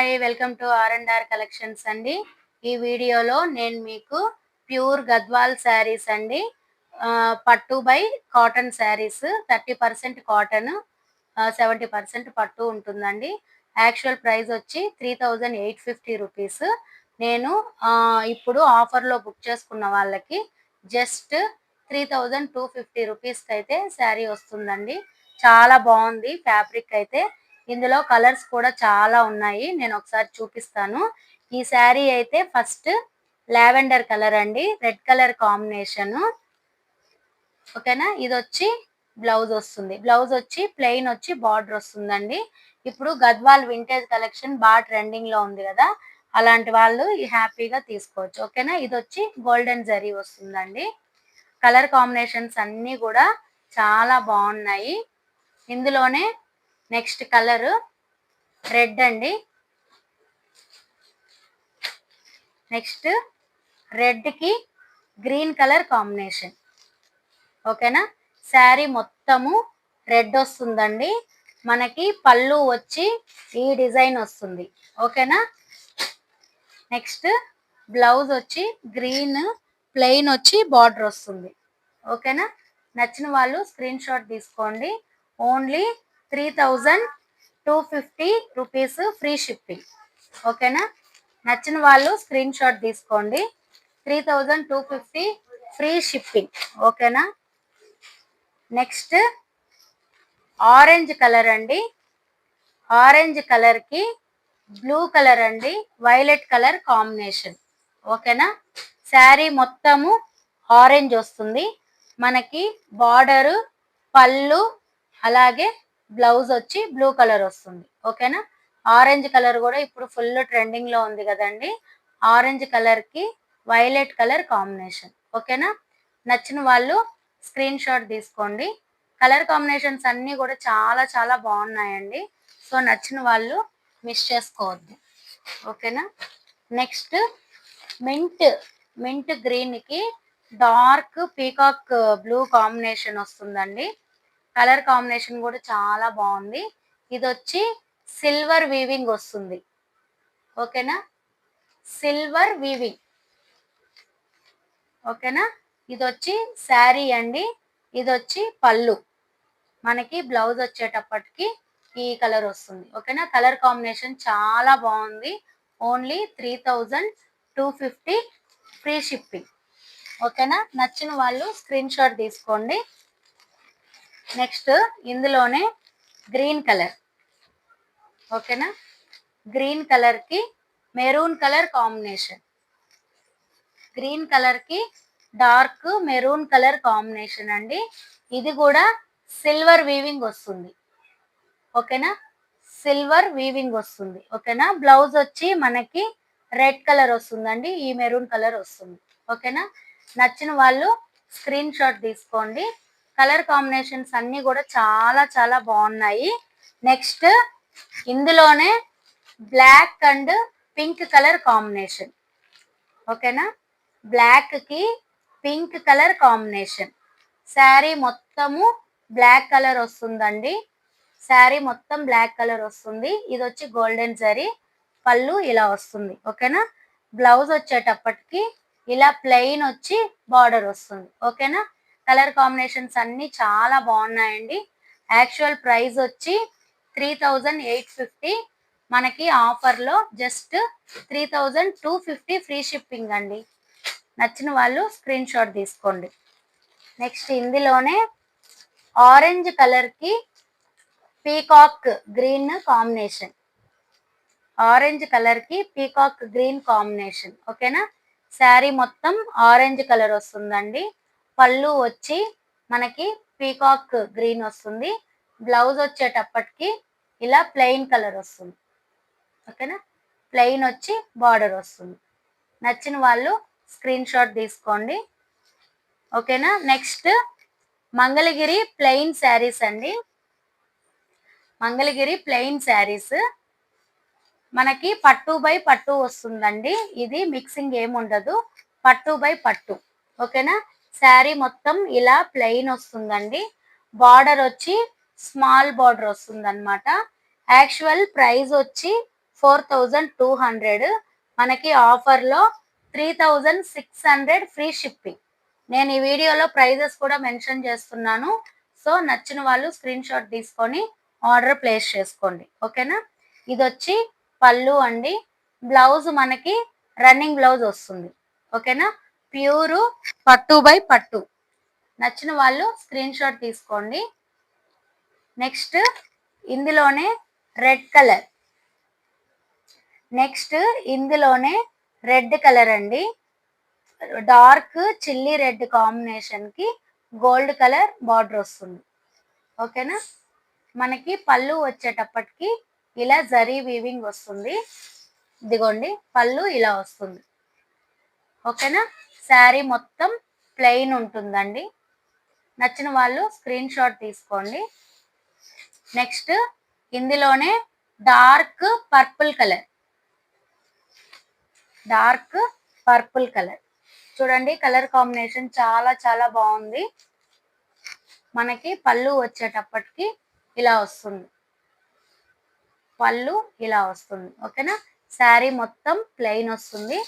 Hi welcome to R and R collections అండి. ఈ వీడియోలో నేను మీకు ప్యూర్ గద్వాల్ శారీస్ అండి. పట్టు by cotton saris thirty percent cotton seventy percent పట్టు ఉంటుందండి. యాక్చువల్ ప్రైస్ వచ్చి three thousand eight fifty rupees. నేను ఇప్పుడు ఆఫర్లో బుక్ చేసుకున్న వాళ్ళకి just three thousand two fifty రూపీస్కి అయితే శారీ వస్తుందండి. చాలా బాగుంది ఫ్యాబ్రిక్ అయితే. ఇందులో కలర్స్ కూడా చాలా ఉన్నాయి. నేను ఒకసారి చూపిస్తాను. ఈ శారీ అయితే ఫస్ట్ లావెండర్ కలర్ అండి. Red colour combination. ఓకేనా? ఇది వచ్చి బ్లౌజ్ వస్తుంది. బ్లౌజ్ వచ్చి ప్లెయిన్ వచ్చి బార్డర్ వస్తుందండి. ఇప్పుడు గద్వాల్ వింటేజ్ కలెక్షన్ బాగా ట్రెండింగ్లో ఉంది కదా? అలాంటి వాళ్ళు హ్యాపీగా తీసుకోవచ్చు. ఓకేనా? ఇది వచ్చి గోల్డెన్ జరీ వస్తుందండి. కలర్ కాంబినేషన్స్ అన్నీ కూడా చాలా బాగున్నాయి. ఇందులోనే నెక్స్ట్ కలర్ రెడ్ అండి. నెక్స్ట్ రెడ్కి గ్రీన్ కలర్ కాంబినేషన్. ఓకేనా? శారీ మొత్తము రెడ్ వస్తుందండి. మనకి పళ్ళు వచ్చి ఈ డిజైన్ వస్తుంది. ఓకేనా? నెక్స్ట్ బ్లౌజ్ వచ్చి గ్రీన్ ప్లెయిన్ వచ్చి బార్డర్ వస్తుంది. ఓకేనా? నచ్చిన వాళ్ళు స్క్రీన్ షాట్ తీసుకోండి. Only three thousand two fifty rupees free shipping. ఓకేనా? నచ్చిన వాళ్ళు స్క్రీన్ షాట్ తీసుకోండి. Three thousand two fifty free shipping. ఓకేనా? నెక్స్ట్ ఆరెంజ్ కలర్ అండి. ఆరెంజ్ కలర్కి బ్లూ కలర్ అండి. Violet colour combination. ఓకేనా? శారీ మొత్తము ఆరెంజ్ వస్తుంది. మనకి బార్డరు పళ్ళు అలాగే బ్లౌజ్ వచ్చి బ్లూ కలర్ వస్తుంది. ఓకేనా? ఆరెంజ్ కలర్ కూడా ఇప్పుడు ఫుల్ ట్రెండింగ్లో ఉంది కదండి. ఆరెంజ్ కలర్కి వైలెట్ కలర్ కాంబినేషన్. ఓకేనా? నచ్చిన వాళ్ళు స్క్రీన్ షాట్ తీసుకోండి. కలర్ కాంబినేషన్స్ అన్నీ కూడా చాలా చాలా బాగున్నాయండి. సో నచ్చిన వాళ్ళు మిస్ చేసుకోవద్దు. ఓకేనా? నెక్స్ట్ మింట్ మింట్ గ్రీన్కి డార్క్ పీకాక్ బ్లూ కాంబినేషన్ వస్తుందండి. కలర్ కాంబినేషన్ కూడా చాలా బాగుంది. ఇది వచ్చి సిల్వర్ వీవింగ్ వస్తుంది. ఓకేనా? Silver weaving. ఓకేనా? ఇది వచ్చి శారీ అండి. ఇది వచ్చి పళ్ళు. మనకి బ్లౌజ్ వచ్చేటప్పటికి ఈ కలర్ వస్తుంది. ఓకేనా? కలర్ కాంబినేషన్ చాలా బాగుంది. Only three thousand two fifty free shipping. ఓకేనా? నచ్చిన వాళ్ళు స్క్రీన్ షాట్ తీసుకోండి. నెక్స్ట్ ఇందులోనే గ్రీన్ కలర్ ఓకేనా గ్రీన్ కలర్కి మెరూన్ కలర్ కాంబినేషన్ గ్రీన్ కలర్కి డార్క్ మెరూన్ కలర్ కాంబినేషన్ అండి. ఇది కూడా సిల్వర్ వీవింగ్ వస్తుంది. ఓకేనా సిల్వర్ వీవింగ్ వస్తుంది. ఓకేనా బ్లౌజ్ వచ్చి మనకి రెడ్ కలర్ వస్తుందండి. ఈ మెరూన్ కలర్ వస్తుంది. ఓకేనా నచ్చిన వాళ్ళు స్క్రీన్ షాట్ తీసుకోండి. కలర్ కాంబినేషన్స్ అన్నీ కూడా చాలా చాలా బాగున్నాయి. నెక్స్ట్ ఇందులోనే black and pink colour combination. ఓకేనా? బ్లాక్కి పింక్ కలర్ కాంబినేషన్. శారీ మొత్తము బ్లాక్ కలర్ వస్తుందండి. శారీ మొత్తం బ్లాక్ కలర్ వస్తుంది. ఇది వచ్చి గోల్డెన్ జరీ పళ్ళు ఇలా వస్తుంది. ఓకేనా? బ్లౌజ్ వచ్చేటప్పటికి ఇలా ప్లెయిన్ వచ్చి బార్డర్ వస్తుంది. ఓకేనా? కలర్ కాంబినేషన్స్ అన్ని చాలా బాగున్నాయండి. యాక్చువల్ ప్రైస్ వచ్చి త్రీ థౌజండ్ ఎయిట్ ఫిఫ్టీ. మనకి ఆఫర్లో just three thousand two fifty free shipping అండి. నచ్చిన వాళ్ళు స్క్రీన్ షాట్ తీసుకోండి. నెక్స్ట్ ఇందులోనే ఆరెంజ్ కలర్కి పీకాక్ గ్రీన్ కాంబినేషన్ ఆరెంజ్ కలర్కి పీకాక్ గ్రీన్ కాంబినేషన్ ఓకేనా శారీ మొత్తం ఆరెంజ్ కలర్ వస్తుందండి. పళ్ళు వచ్చి మనకి పీకాక్ గ్రీన్ వస్తుంది. బ్లౌజ్ వచ్చేటప్పటికి ఇలా ప్లెయిన్ కలర్ వస్తుంది. ఓకేనా? ప్లెయిన్ వచ్చి బార్డర్ వస్తుంది. నచ్చిన వాళ్ళు స్క్రీన్ షాట్ తీసుకోండి. ఓకేనా? నెక్స్ట్ మంగళగిరి ప్లెయిన్ శారీస్ అండి. మంగళగిరి ప్లెయిన్ శారీస్. మనకి పట్టు బై పట్టు వస్తుందండి. ఇది మిక్సింగ్ ఏముండదు. పట్టు బై పట్టు. ఓకేనా? శారీ మొత్తం ఇలా ప్లెయిన్ వస్తుందండి. బార్డర్ వచ్చి స్మాల్ బార్డర్ వస్తుంది అనమాట యాక్చువల్ ప్రైస్ వచ్చి ఫోర్ థౌజండ్ టూ హండ్రెడ్. మనకి ఆఫర్లో three thousand six hundred free shipping. నేను ఈ వీడియోలో ప్రైజెస్ కూడా మెన్షన్ చేస్తున్నాను. సో నచ్చిన వాళ్ళు స్క్రీన్ షాట్ తీసుకొని ఆర్డర్ ప్లేస్ చేసుకోండి. ఓకేనా? ఇది వచ్చి పళ్ళు అండి. బ్లౌజ్ మనకి రన్నింగ్ బ్లౌజ్ వస్తుంది. ఓకేనా? ప్యూరు పట్టు బై పట్టు. నచ్చిన వాళ్ళు స్క్రీన్ షాట్ తీసుకోండి. నెక్స్ట్ ఇందులోనే రెడ్ కలర్. నెక్స్ట్ ఇందులోనే రెడ్ కలర్ అండి. డార్క్ చిల్లీ రెడ్ కాంబినేషన్కి గోల్డ్ కలర్ బార్డర్ వస్తుంది. ఓకేనా మనకి పళ్ళు వచ్చేటప్పటికి ఇలా జరీ వీవింగ్ వస్తుంది. ఇదిగోండి పళ్ళు ఇలా వస్తుంది. ఓకేనా శారీ మొత్తం ప్లెయిన్ ఉంటుందండి. నచ్చిన వాళ్ళు స్క్రీన్ షాట్ తీసుకోండి. నెక్స్ట్ ఇందులోనే dark purple colour dark purple colour చూడండి కలర్ కాంబినేషన్ చాలా చాలా బాగుంది. మనకి పళ్ళు వచ్చేటప్పటికి ఇలా వస్తుంది. పళ్ళు ఇలా వస్తుంది. ఓకేనా? శారీ మొత్తం ప్లెయిన్ వస్తుంది.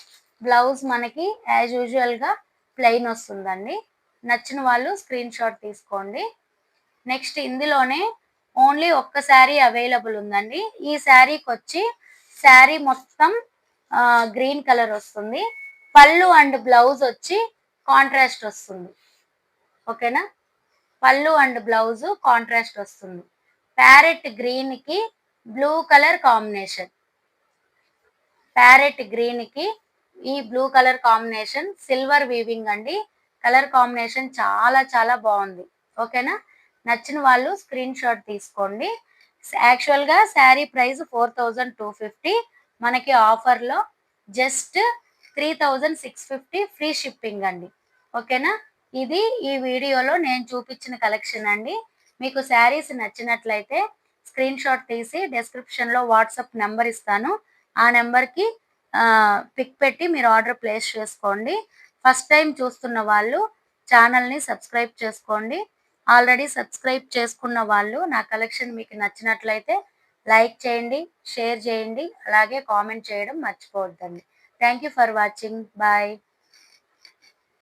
బ్లౌజ్ మనకి యాజ్ యూజువల్గా ప్లెయిన్ వస్తుందండి. నచ్చిన వాళ్ళు స్క్రీన్ షాట్ తీసుకోండి. నెక్స్ట్ ఇందులోనే ఓన్లీ ఒక్క శారీ అవైలబుల్ ఉందండి. ఈ శారీకి వచ్చి శారీ మొత్తం గ్రీన్ కలర్ వస్తుంది. పళ్ళు అండ్ బ్లౌజ్ వచ్చి కాంట్రాస్ట్ వస్తుంది. ఓకేనా పళ్ళు అండ్ బ్లౌజ్ కాంట్రాస్ట్ వస్తుంది. ప్యారెట్ గ్రీన్కి బ్లూ కలర్ కాంబినేషన్ ప్యారెట్ గ్రీన్కి ఈ blue colour combination silver weaving అండి. కలర్ కాంబినేషన్ చాలా చాలా బాగుంది. ఓకేనా నచ్చిన వాళ్ళు స్క్రీన్ షాట్ తీసుకోండి. యాక్చువల్గా sari price four thousand two fifty మనకి ఆఫర్లో just three thousand six fifty free shipping అండి. ఓకేనా ఇది ఈ వీడియోలో నేను చూపించిన కలెక్షన్ అండి. మీకు శారీస్ నచ్చినట్లయితే స్క్రీన్ షాట్ తీసి డిస్క్రిప్షన్లో వాట్సాప్ నెంబర్ ఇస్తాను. ఆ నెంబర్కి పిక్ పెట్టి మీరు ఆర్డర్ ప్లేస్ చేసుకోండి. ఫస్ట్ టైం చూస్తున్న వాళ్ళు ఛానల్ని సబ్స్క్రైబ్ చేసుకోండి. ఆల్రెడీ సబ్స్క్రైబ్ చేసుకున్న వాళ్ళు నా కలెక్షన్ మీకు నచ్చినట్లయితే లైక్ చేయండి షేర్ చేయండి అలాగే కామెంట్ చేయడం మర్చిపోవద్దండి. Thank you for watching bye